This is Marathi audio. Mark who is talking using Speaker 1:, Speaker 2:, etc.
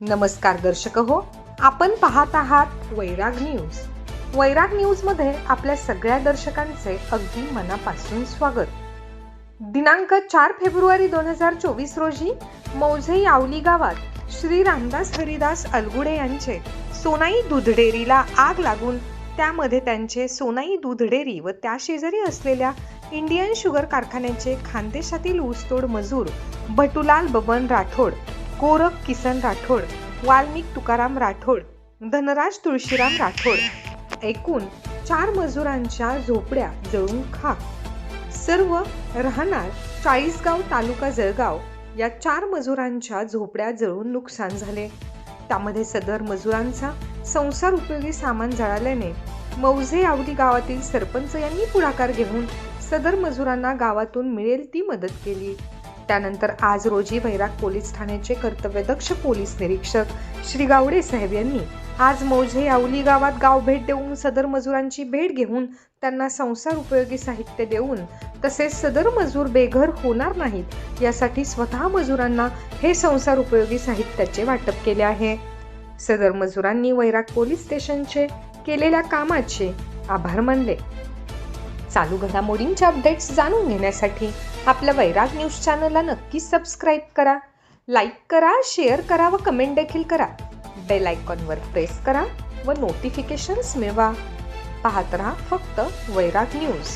Speaker 1: नमस्कार दर्शक हो आपण पाहत आहात वैराग न्यूज. वैराग न्यूजमध्ये आपल्या सगळ्या दर्शकांचे अगदी मनापासून स्वागत. दिनांक चार फेब्रुवारी दोन हजार चोवीस रोजी मौझे यावली गावात श्री रामदास हरिदास अलगुडे यांचे सोनाई दुधडेरीला आग लागून त्यामध्ये त्यांचे सोनाई दुधडेरी व त्या शेजारी असलेल्या इंडियन शुगर कारखान्याचे खानदेशातील ऊसतोड मजूर भटुलाल बबन राठोड गोरख किसन राठोड वाल्मिक तुकाराम राठोड धनराज तुळशीराम राठोड. एकूण चार मजुरांच्या झोपड्या जळून खाक सर्व राहणार चाळीसगाव तालुका जळगाव या चार मजुरांच्या झोपड्या जळून नुकसान झाले. त्यामध्ये सदर मजुरांचा संसार उपयोगी सामान जळाल्याने मौजे आवली गावातील सरपंच यांनी पुढाकार घेऊन सदर मजुरांना गावातून मिळेल ती मदत केली. त्यानंतर आज रोजी वैराग पोलीस ठाण्याचे कर्तव्यदक्ष पोलीस निरीक्षक श्री गावडे साहेब यांनी आज मौजे यावली गावात गाव भेट देऊन सदर मजुरांची भेट घेऊन त्यांना संसार उपयोगी साहित्य देऊन तसेच सदर मजूर बेघर होणार नाहीत यासाठी स्वतः मजुरांना हे संसार उपयोगी साहित्याचे वाटप केले आहे. सदर मजुरांनी वैराग पोलीस स्टेशनचे केलेल्या कामाचे आभार मानले. चालू घडामोडींचे अपडेट्स जाणून घेण्यासाठी आपल्या वैराग न्यूज चॅनलला नक्की सबस्क्राईब करा लाईक करा शेअर करा व कमेंट देखील करा. बेल आयकॉनवर प्रेस करा व नोटिफिकेशन्स मिळवा. पाहत राहा फक्त वैराग न्यूज